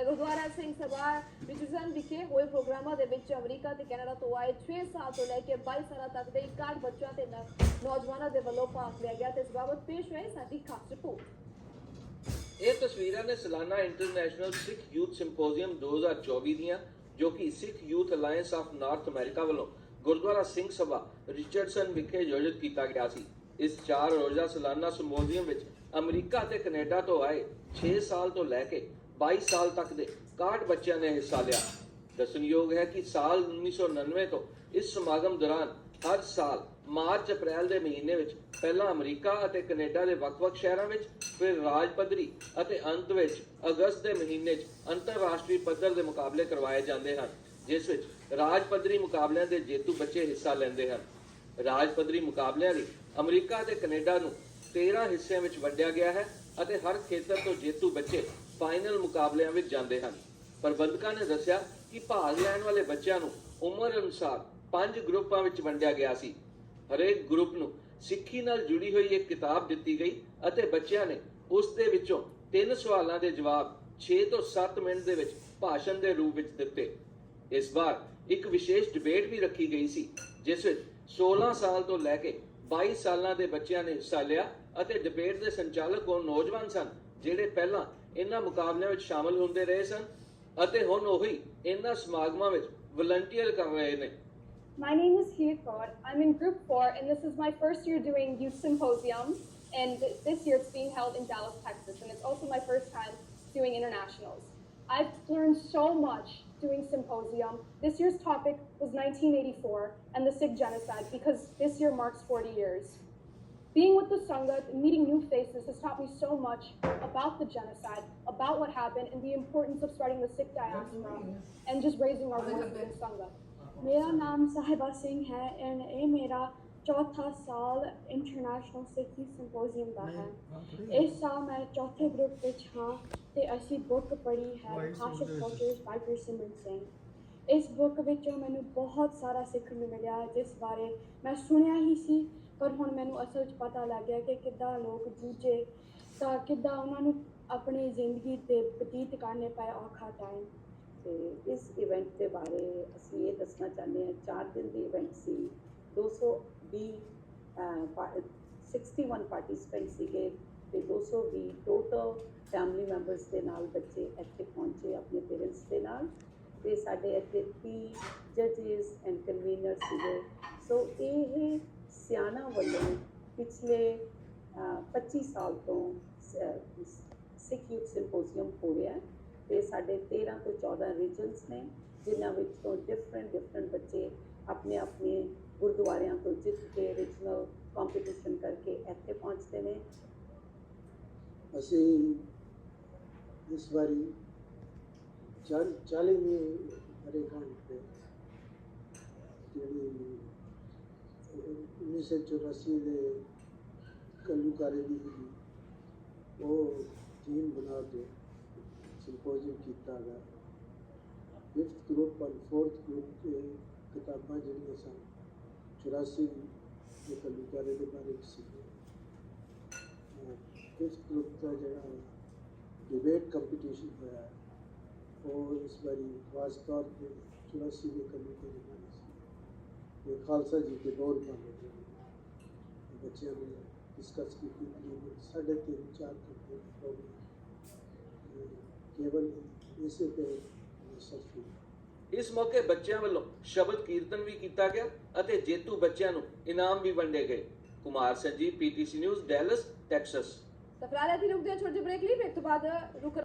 ਤਾਂ ਗੁਰਦੁਆਰਾ ਸਿੰਘ ਸਭਾ ਵਿਚਜ਼ਨ ਵਿਖੇ ਹੋਏ ਪ੍ਰੋਗਰਾਮਾਂ ਦੇ ਵਿੱਚ ਅਮਰੀਕਾ ਤੇ ਕੈਨੇਡਾ ਤੋਂ ਆਏ 6 ਸਾਲ ਤੋਂ ਲੈ ਕੇ 22 ਸਾਲਾਂ ਤੱਕ ਦੇ 61 ਬੱਚਿਆਂ ਤੇ ਨੌਜਵਾਨਾਂ ਦੇ ਵੱਲੋਂ ਭਾਗ ਲਿਆ ਗਿਆ ਤੇ ਇਸ ਬਾਬਤ ਪੇਸ਼ ਹੋਈ ਸਾਡੀ ਖਾਸ ਰਿਪੋਰਟ। ਇਹ ਤਸਵੀਰਾਂ ਨੇ ਸਾਲਾਨਾ ਇੰਟਰਨੈਸ਼ਨਲ ਸਿੱਖ ਯੂਥ ਸਿੰਪੋਜ਼ੀਅਮ 2024 ਦੀਆਂ, ਜੋ ਕਿ Sikh youth alliance of North America ਵੱਲੋਂ ਗੁਰਦੁਆਰਾ ਸਿੰਘ ਸਭਾ ਰਿਚਰਡਸਨ ਵਿਖੇ ਆਯੋਜਿਤ ਕੀਤਾ ਗਿਆ ਸੀ। ਇਸ ਚਾਰ ਰੋਜ਼ਾ ਸਾਲਾਨਾ ਸਿੰਪੋਜ਼ੀਅਮ ਵਿੱਚ ਅਮਰੀਕਾ ਤੇ ਕੈਨੇਡਾ ਤੋਂ ਆਏ 6 ਸਾਲ ਤੋਂ ਲੈ ਕੇ 22 ਸਾਲ ਤੱਕ ਦੇ 61 ਬੱਚਿਆਂ ਨੇ ਹਿੱਸਾ ਲਿਆ। ਦੱਸਣਯੋਗ ਹੈ ਕਿ ਸਾਲ 1999 ਤੋਂ ਇਸ ਸਮਾਗਮ ਦੌਰਾਨ ਹਰ ਸਾਲ ਮਾਰਚ, ਅਪ੍ਰੈਲ ਦੇ ਮਹੀਨੇ ਵਿੱਚ ਪਹਿਲਾਂ ਅਮਰੀਕਾ ਅਤੇ ਕੈਨੇਡਾ ਦੇ ਵੱਖ-ਵੱਖ ਸ਼ਹਿਰਾਂ ਵਿੱਚ, ਫਿਰ ਰਾਜ ਪੱਧਰੀ ਅਤੇ ਅੰਤ ਵਿੱਚ ਅਗਸਤ ਦੇ ਮਹੀਨੇ 'ਚ ਅੰਤਰਰਾਸ਼ਟਰੀ ਪੱਧਰ ਦੇ ਮੁਕਾਬਲੇ ਕਰਵਾਏ ਜਾਂਦੇ ਹਨ, ਜਿਸ ਵਿੱਚ ਰਾਜ ਪੱਧਰੀ ਮੁਕਾਬਲਿਆਂ ਦੇ ਜੇਤੂ ਬੱਚੇ ਹਿੱਸਾ ਲੈਂਦੇ ਹਨ। ਰਾਜ ਪੱਧਰੀ ਮੁਕਾਬਲਿਆਂ ਲਈ ਅਮਰੀਕਾ ਅਤੇ ਕੈਨੇਡਾ ਨੂੰ 13 ਹਿੱਸਿਆਂ ਵਿੱਚ ਵੰਡਿਆ ਗਿਆ ਹੈ। ਅਤੇ ਹਰ ਖੇਤਰ ਤੋਂ ਜੇਤੂ ਬੱਚੇ ਫਾਈਨਲ ਮੁਕਾਬਲਿਆਂ ਵਿੱਚ ਜਾਂਦੇ ਹਨ। ਪ੍ਰਬੰਧਕਾਂ ਨੇ ਦੱਸਿਆ ਕਿ ਭਾਗ ਲੈਣ ਵਾਲੇ ਬੱਚਿਆਂ ਨੂੰ ਉਮਰ ਅਨੁਸਾਰ ਪੰਜ ਗਰੁੱਪਾਂ ਵਿੱਚ ਵੰਡਿਆ ਗਿਆ ਸੀ। ਹਰੇਕ ਗਰੁੱਪ ਨੂੰ ਸਿੱਖੀ ਨਾਲ ਜੁੜੀ ਹੋਈ ਇੱਕ ਕਿਤਾਬ ਦਿੱਤੀ ਗਈ ਅਤੇ ਬੱਚਿਆਂ ਨੇ ਉਸ ਦੇ ਵਿੱਚੋਂ ਤਿੰਨ ਸਵਾਲਾਂ ਦੇ ਜਵਾਬ 6 ਤੋਂ 7 ਮਿੰਟ ਦੇ ਵਿੱਚ ਭਾਸ਼ਣ ਦੇ ਰੂਪ ਵਿੱਚ ਦਿੱਤੇ। ਇਸ ਵਾਰ ਇੱਕ ਵਿਸ਼ੇਸ਼ ਡਿਬੇਟ ਵੀ ਰੱਖੀ ਗਈ ਸੀ, ਜਿਸ ਵਿੱਚ 16 ਸਾਲ ਤੋਂ ਲੈ ਕੇ 22 ਸਾਲਾਂ ਦੇ ਬੱਚਿਆਂ ਨੇ ਹਿੱਸਾ ਲਿਆ ਅਤੇ ਡਿਬੇਟ ਦੇ ਸੰਚਾਲਕ ਉਹ ਨੌਜਵਾਨ ਸਨ ਜਿਹੜੇ ਪਹਿਲਾਂ ਇਹਨਾਂ ਮੁਕਾਬਲਿਆਂ ਵਿੱਚ ਸ਼ਾਮਲ ਹੁੰਦੇ ਰਹੇ ਸਨ ਅਤੇ ਹੁਣ ਉਹੀ ਇਹਨਾਂ ਸਮਾਗਮਾਂ ਵਿੱਚ ਵਲੰਟੀਅਰ ਕਰ ਰਹੇ ਨੇ My name is Hugh Kaur. I'm in Group 4, and this is my first year doing Youth Symposium. And th- this year it's being held in Dallas, Texas, and it's also my first time doing internationals. I've learned so much doing symposium. This year's topic was 1984 and the Sikh genocide because this year marks 40 years. Being with the Sangha and meeting new faces has taught me so much about the genocide, about what happened, and the importance of spreading the Sikh diaspora and just raising our voice in Sangha. ਮੇਰਾ ਨਾਮ ਸਾਹਿਬਾ ਸਿੰਘ ਹੈ ਇਹ ਮੇਰਾ ਚੌਥਾ ਸਾਲ international ਸਿੱਖ ਸਿੰਪੋਜ਼ੀਅਮ ਦਾ ਹੈ ਇਸ ਸਾਲ ਮੈਂ ਚੌਥੇ ਗਰੁੱਪ ਵਿੱਚ ਹਾਂ ਤੇ ਅਸੀਂ ਬੁੱਕ ਪੜ੍ਹੀ ਹੈ ਖਾਸ਼ਿਕ ਕਲਚਰਸ ਬਾਈ ਗੁਰਸਿਮਰਨ ਸਿੰਘ ਇਸ ਬੁੱਕ ਵਿੱਚੋਂ ਮੈਨੂੰ ਬਹੁਤ ਸਾਰਾ ਸਿੱਖਣ ਨੂੰ ਮਿਲਿਆ ਜਿਸ ਬਾਰੇ ਮੈਂ ਸੁਣਿਆ ਹੀ ਸੀ ਪਰ ਹੁਣ ਮੈਨੂੰ ਅਸਲ 'ਚ ਪਤਾ ਲੱਗ ਗਿਆ ਕਿ ਕਿੱਦਾਂ ਲੋਕ ਜੂਝੇ ਤਾਂ ਕਿੱਦਾਂ ਉਹਨਾਂ ਨੂੰ ਆਪਣੀ ਜ਼ਿੰਦਗੀ ਤੇ ਬਤੀਤ ਕਰਨੇ ਪਏ ਔਖਾ ਟਾਈਮ ਤੇ ਇਸ ਇਵੈਂਟ ਦੇ ਬਾਰੇ ਅਸੀਂ ਇਹ ਦੱਸਣਾ ਚਾਹੁੰਦੇ ਹਾਂ ਚਾਰ ਦਿਨ ਦੀ ਇਵੈਂਟ ਸੀ 220 ਅਹ, ਪਾ- 61 ਪਾਰਟਿਸਪੈਂਟ ਸੀਗੇ ਤੇ 220 ਟੋਟਲ ਫੈਮਿਲੀ ਮੈਂਬਰਸ ਦੇ ਨਾਲ ਬੱਚੇ ਇੱਥੇ ਪਹੁੰਚੇ ਆਪਣੇ ਪੇਰੈਂਟਸ ਦੇ ਨਾਲ ਤੇ ਸਾਡੇ ਇੱਥੇ 30 ਜੱਜਸ ਐਂਡ ਕਨਵੀਨਰ ਸੀਗੇ। ਸੋ ਇਹ ਸਿਆਣਾ ਵੱਲੋਂ ਪਿਛਲੇ ਅਹ, 25 ਸਾਲ ਤੋਂ ਸਿੱਖ ਯੂਥ ਸਿੰਪੋਜ਼ੀਅਮ ਹੋ ਰਿਹਾ ਹੈ ਤੇ ਸਾਡੇ 13 ਤੋਂ 14 ਰੀਜਨਸ ਨੇ ਜਿਨ੍ਹਾਂ ਵਿੱਚੋਂ ਡਿਫਰੈਂਟ ਡਿਫਰੈਂਟ ਬੱਚੇ ਆਪਣੇ ਆਪਣੇ ਗੁਰਦੁਆਰਿਆਂ ਤੋਂ ਜਿੱਤ ਕੇ ਰੀਜਨਲ ਕੰਪੀਟੀਸ਼ਨ ਕਰਕੇ ਇੱਥੇ ਪਹੁੰਚਦੇ ਨੇ। ਅਸੀਂ ਇਸ ਵਾਰੀ ਚਾਲ- ਚਾਲੀਵੀਂ ਵਰ੍ਹੇਗੰਢ ਤੇ ਜਿਹੜੀ ਉੱਨੀ ਸੌ ਚੁਰਾਸੀ ਦੇ ਕੱਲੂਕਾਰੇ ਦੀ ਉਹ ਥੀਮ ਬਣਾ ਕੇ ਸਿੰਪੋਜ਼ੀਅਮ ਕੀਤਾ ਗਿਆ ਫਿਫਥ ਗਰੁੱਪ ਔਰ ਫੋਰਥ ਗਰੁੱਪ ਦੇ ਕਿਤਾਬਾਂ ਜਿਹੜੀਆਂ ਸਨ 84 ਦੇ ਕੱਲੂਕਾਰੇ ਦੇ ਬਾਰੇ ਵਿੱਚ ਸੀ ਇਸ ਗਰੁੱਪ ਦਾ ਜਿਹੜਾ ਡਿਬੇਟ ਕੰਪੀਟੀਸ਼ਨ ਹੋਇਆ ਹੈ, ਉਹ ਇਸ ਵਾਰੀ ਖਾਸ ਤੌਰ ਤੇ 84 ਦੇ ਦੇ ਬਾਰੇ ਇਹ ਖਾਲਸਾ ਜੀ ਦੇ ਦੌਰ ਦਾ ਹੋਇਆ ਬੱਚਿਆਂ ਨੇ ਡਿਸਕਸ ਕੀਤੀ ਕਿ ਸਾਢੇ ਤਿੰਨ ਚਾਰ ਘੰਟੇ ਦਾ ਪ੍ਰੋਗਰਾਮ ਕੇਵਲ ਇਸੇ ਤੇ ਸਰਫ ਇਸ ਮੌਕੇ ਬੱਚਿਆਂ ਵੱਲੋਂ ਸ਼ਬਦ ਕੀਰਤਨ ਵੀ ਕੀਤਾ ਗਿਆ ਅਤੇ ਜੇਤੂ ਬੱਚਿਆਂ ਨੂੰ ਇਨਾਮ ਵੀ ਵੰਡੇ ਗਏ। Kumar Sanjeev PTC news Dallas Texas. ਤਾਂ ਫਿਲਹਾਲ ਇੱਥੇ ਰੁਕਦੇ ਹਾਂ ਛੋਟੇ ਬ੍ਰੇਕ ਲਈ ਫਿਰ ਤੋਂ ਬਾਅਦ ਰੁਕ